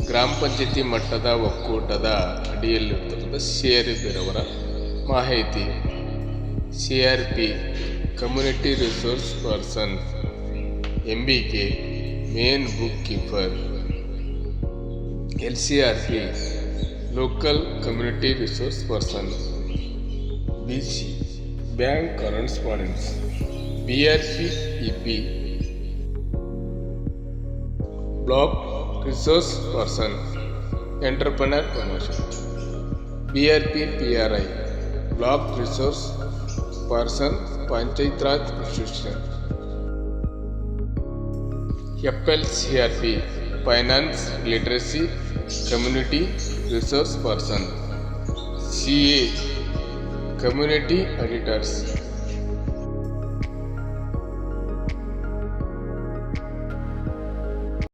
ಗ್ರಾಮ ಪಂಚಾಯತಿ ಮಟ್ಟದ ಒಕ್ಕೂಟದ ಅಡಿಯಲ್ಲಿರ್ತಕ್ಕಂಥ ಸಿ ಆರ್ ಪಿ ರವರ ಮಾಹಿತಿ. C R P community resource person M B K main book keeper L C R P local community resource person B C bank correspondence B R P E P block resource person, entrepreneur commercial, BRP PRI, block resource person, Panchayat Raj institution, FL CRP, finance literacy, community resource person, CA, community editors.